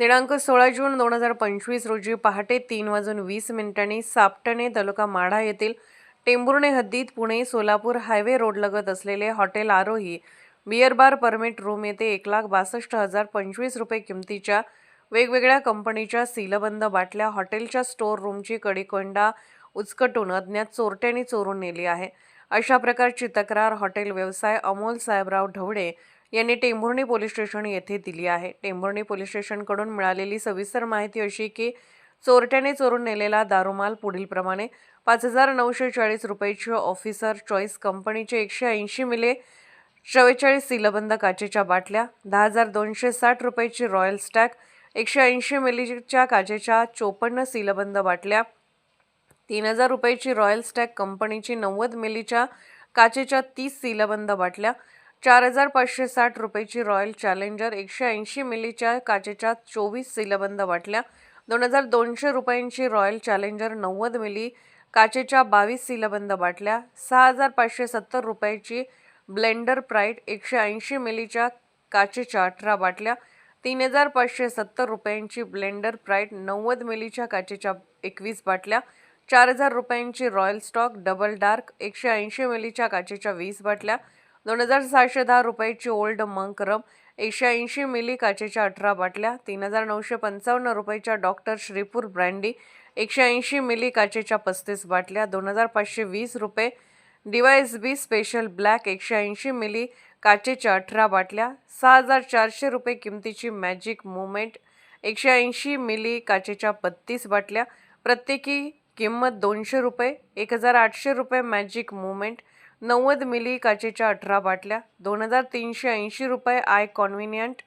दिनांक सोळा जून दोन हजार पंचवीस रोजी पहाटे तीन वाजून वीस मिनिटांनी सापटणे तालुका माढा येथील टेंभुर्णे हद्दीत पुणे सोलापूर हायवे रोडलगत असलेले hotel Arohi beer bar permit room येथे एक लाख बासष्ट हजार पंचवीस रुपये किमतीच्या वेगवेगळ्या कंपनीच्या सीलबंद बाटल्या हॉटेलच्या स्टोअर रूमची कडिकोंडा उचकटून अज्ञात चोरट्यांनी चोरून नेली आहे. अशा प्रकारची तक्रार हॉटेल व्यवसाय अमोल साहेबराव ढवळे यांनी टेंभुर्णी पोलीस स्टेशन येथे दिली आहे. टेंभुर्णी पोलीस स्टेशनकडून मिळालेली सविस्तर माहिती अशी की चोरट्याने चोरून नेलेला दारुमाल पुढीलप्रमाणे पाच हजार नऊशे चाळीस रुपयाची ऑफिसर चॉईस कंपनीचे एकशे ऐंशी मिले चव्वेचाळीस सीलबंद काचेच्या बाटल्या दहा हजार दोनशे साठ रुपयाची रॉयल स्टॅक एकशे ऐंशी मिलीच्या काचेच्या चोपन्न सीलबंद बाटल्या तीन हजार रुपयाची रॉयल स्टॅक कंपनीची नव्वद मिलीच्या काचेच्या तीस सीलबंद बाटल्या चार हजार पाचशे साठ रुपयाची रॉयल चॅलेंजर एकशे ऐंशी मिलीच्या काचेच्या चोवीस सीलबंद बाटल्या दोन हजार दोनशे रुपयांची रॉयल चॅलेंजर नव्वद मिली काचेच्या बावीस सीलबंद बाटल्या सहा हजार पाचशे सत्तर रुपयाची ब्लेंडर प्राईट एकशे ऐंशी मिलीच्या काचेच्या अठरा बाटल्या तीन हजार पाचशे सत्तर रुपयांची ब्लेंडर प्राईट नव्वद मिलीच्या काचेच्या एकवीस बाटल्या चार हजार रुपयांची रॉयल स्टॉक डबल डार्क एकशे ऐंशी मिलीच्या काचेच्या वीस बाटल्या दोन हजार सहाशे दहा रुपयाची ओल्ड मंक रम एकशे ऐंशी मिली काचेच्या अठरा बाटल्या तीन हजार नऊशे पंचावन्न रुपयाच्या डॉक्टर श्रीपूर ब्रँडी एकशे ऐंशी मिली काचेच्या पस्तीस बाटल्या दोन हजार पाचशे वीस रुपये डिवायस बी स्पेशल ब्लॅक एकशे ऐंशी मिली काचेच्या अठरा बाटल्या सहा हजार चारशे रुपये किमतीची मॅजिक मुमेंट एकशे ऐंशी मिली काचेच्या बत्तीस बाटल्या प्रत्येकी किंमत दोनशे रुपये एक हजार आठशे रुपये मॅजिक मुमेंट नव्वद मिली काचेच्या अठरा बाटल्या दोन हजार तीनशे ऐंशी रुपये आय कॉन्व्हिनियंट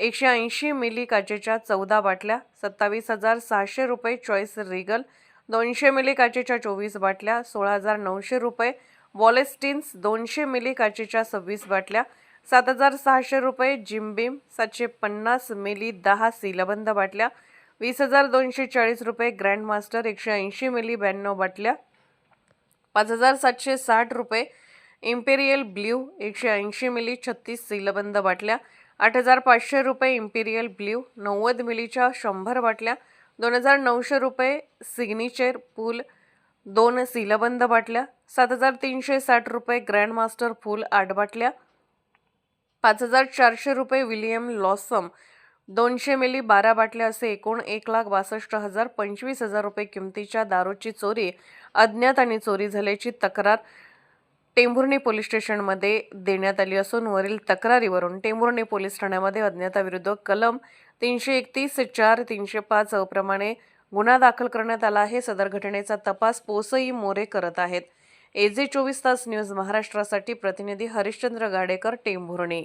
एकशे ऐंशी मिली काचेच्या चौदा बाटल्या सत्तावीस हजार सहाशे रुपये चॉईस रिगल दोनशे मिली काचेच्या चोवीस बाटल्या सोळा हजार नऊशे रुपये वॉलेस्टिन्स दोनशे मिली काचेच्या सव्वीस बाटल्या सात हजार सहाशे रुपये जिमबीम सातशे पन्नास मिली दहा सीलबंद बाटल्या वीस हजार दोनशे चाळीस रुपये ग्रँडमास्टर एकशे ऐंशी मिली ब्याण्णव बाटल्या पाच हजार सातशे साठ रुपये. इम्पेरियल ब्ल्यू एकशे ऐंशी मिली छत्तीस सीलबंद बाटल्या. आठ हजार पाचशे रुपये इम्पेरियल ब्ल्यू नव्वद मिलीच्या शंभर बाटल्या. दोन हजार नऊशे रुपये सिग्नेचर पूल दोन सीलबंद बाटल्या. सात हजार तीनशे साठ रुपये ग्रँड मास्टर फूल आठ बाटल्या. पाच हजार चारशे रुपये विलियम लॉसम दोनशे मिली बारा बाटल्या असे एकूण एक लाख बासष्ट हजार पंचवीस हजार रुपये किमतीच्या दारूची चोरी अज्ञात आणि चोरी झाल्याची तक्रार टेंभुर्णी पोलीस स्टेशनमध्ये देण्यात आली असून वरील तक्रारीवरून टेंभुर्णी पोलीस ठाण्यामध्ये अज्ञाताविरुद्ध कलम तीनशे एकतीस चार तीनशे पाच प्रमाणे गुन्हा दाखल करण्यात आला आहे. सदर घटनेचा तपास पोसई मोरे करत आहेत. एजे चोवीस तास न्यूज महाराष्ट्रासाठी प्रतिनिधी हरिश्चंद्र गाडेकर टेंभुर्णी.